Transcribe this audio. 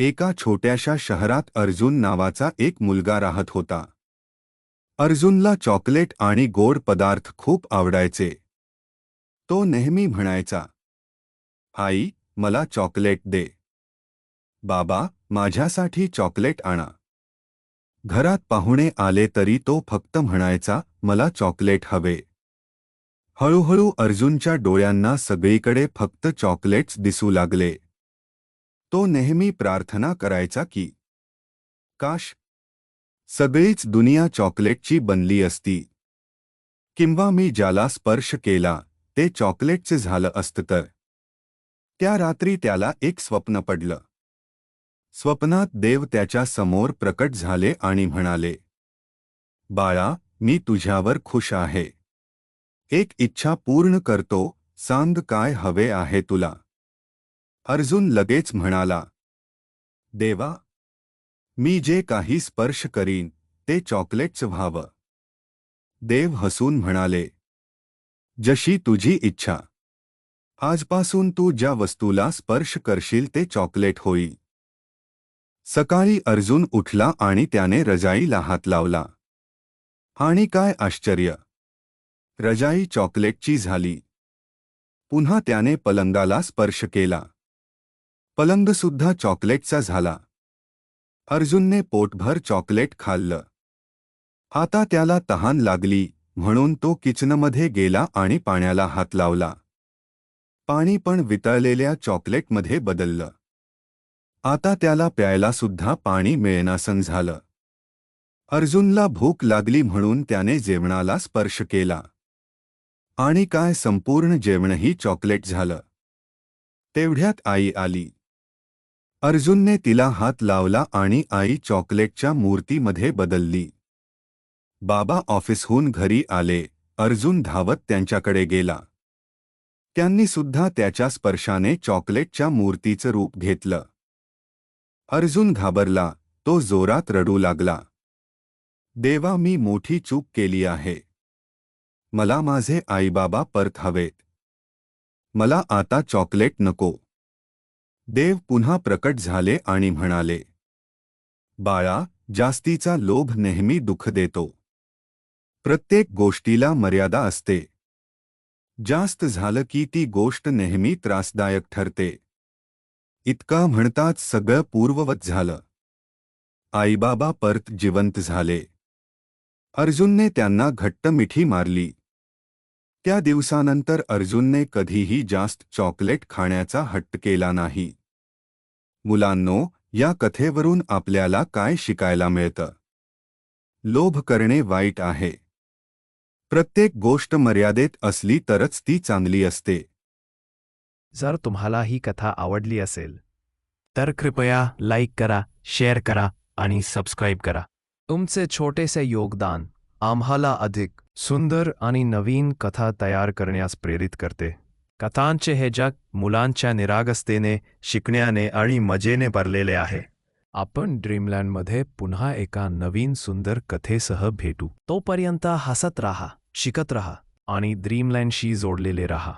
एका छोट्याशा शहरात अर्जुन नावाचा एक मुलगा राहत होता. अर्जुनला चॉकलेट आणि गोड पदार्थ खूप आवडायचे. तो नेहमी म्हणायचा आई मला चॉकलेट दे. बाबा माझ्यासाठी चॉकलेट आणा. घरात पाहुणे आले तरी तो फक्त म्हणायचा मला चॉकलेट हवे. हळूहळू अर्जुनच्या डोळ्यांना सगळीकडे फक्त चॉकलेट्स दिसू लागले. तो नेहमी प्रार्थना करायचा की काश सगळीच दुनिया चॉकलेटची बनली असती. किंवा मी ज्याला स्पर्श केला ते चॉकलेटचे झालं असतं. तर त्या रात्री त्याला एक स्वप्न पडलं. स्वप्नात देव त्याच्यासमोर प्रकट झाले आणि म्हणाले बाळा मी तुझ्यावर खुश आहे. एक इच्छा पूर्ण करतो सांग काय हवे आहे तुला. अर्जुन लगेच म्हणाला देवा मी जे काही स्पर्श करीन ते चॉकलेटचं व्हावं. देव हसून म्हणाले जशी तुझी इच्छा. आजपासून तू ज्या वस्तूला स्पर्श करशील ते चॉकलेट होईल. सकाळी अर्जुन उठला आणि त्याने रजाईला हात लावला. आणि काय आश्चर्य! रजाई चॉकलेटची झाली. पुन्हा त्याने पलंगाला स्पर्श केला. पलंगसुद्धा चॉकलेटचा झाला. अर्जुनने पोटभर चॉकलेट खाल्लं. आता त्याला तहान लागली म्हणून तो किचनमध्ये गेला आणि पाण्याला हात लावला. पाणी पण वितळलेल्या चॉकलेटमध्ये बदललं. आता त्याला प्यायला सुद्धा पाणी मिळेनासन झालं. अर्जुनला भूक लागली म्हणून त्याने जेवणाला स्पर्श केला. आणि काय संपूर्ण जेवणही चॉकलेट झालं. तेवढ्यात आई आली. अर्जुनने तिला हात लावला आणि आई चॉकलेटच्या मूर्तीमध्ये बदलली. बाबा ऑफिसहून घरी आले. अर्जुन धावत त्यांच्याकडे गेला. त्यांनी सुद्धा त्याच्या स्पर्शाने चॉकलेटच्या मूर्तीचं रूप घेतलं. अर्जुन घाबरला. तो जोरात रडू लागला. देवा मी मोठी चूक केली आहे. मला माझे आईबाबा परत हवेत मला आता चॉकलेट नको. देव पुन्हा प्रकट झाले आणि म्हणाले बाळा जास्तीचा लोभ नेहमी दुःख देतो. प्रत्येक गोष्टीला मर्यादा असते. जास्त झालं की ती गोष्ट नेहमी त्रासदायक ठरते. इतका म्हणताच सगळं पूर्ववत झालं. आईबाबा परत जिवंत झाले. अर्जुनने त्यांना घट्ट मिठी मारली. त्या दिवसानंतर अर्जुनने कधीही जास्त चॉकलेट खाण्याचा हट्ट केला नाही. मुलांनो या कथेवरून आपल्याला काय शिकायला मिळतं? लोभ करणे वाईट आहे. प्रत्येक गोष्ट मर्यादेत असली तरच ती चांगली असते. जर तुम्हाला ही कथा आवडली असेल तर कृपया लाईक करा शेअर करा आणि सबस्क्राईब करा. तुमचे छोटेसे योगदान आम्हाला अधिक सुंदर आणि नवीन कथा तयार करण्यास प्रेरित करते. कथांचे हे जग मुलांच्या निरागसतेने शिकण्याने आणि मजेने भरलेले आहे. आपण ड्रीमलँडमध्ये पुन्हा एका नवीन सुंदर कथेसह भेटू. तोपर्यंत हसत राहा शिकत राहा आणि ड्रीमलँडशी जोडलेले राहा.